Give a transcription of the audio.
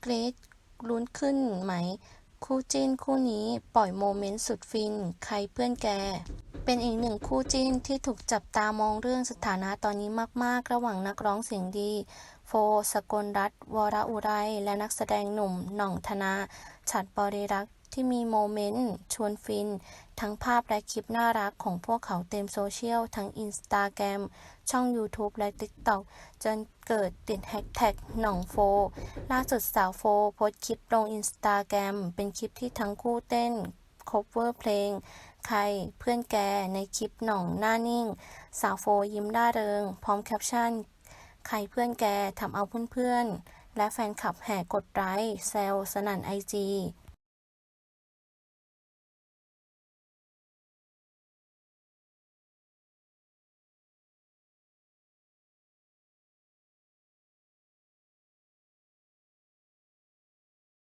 เกรดลุ้นขึ้นไหม คู่จิ้นคู่นี้ปล่อยโมเมนต์สุดฟิน ใครเพื่อนแก เป็นอีกหนึ่งคู่จิ้นที่ถูกจับตามองเรื่องสถานะตอนนี้มาก ๆ ระหว่างนักร้องเสียงดี โฟ สกลรัตวรอุไร และนักแสดงหนุ่ม หน่องธนาฉัตรบริรักษ์ที่มีโมเมนต์ ชวนฟิน ทั้งภาพและคลิปน่ารักของพวกเขาเต็มโซเชียล ทั้งอินสตาแกรมช่อง YouTube และ TikTok จนเกิดติดแฮชแท็กหน่องโฟ ล่าสุดสาวโฟโพสคลิปลงอินสตาแกรมเป็นคลิปที่ทั้งคู่เต้น cover เพลง ใคร เพื่อนแก ในคลิปหน่องหน้านิ่ง สาวโฟยิ้มร่าเริง พร้อมแคปชั่น ใครเพื่อนแกทำเอาเพื่อนๆและแฟนคลับแห่กดไลค์แซลสนั่นไอจี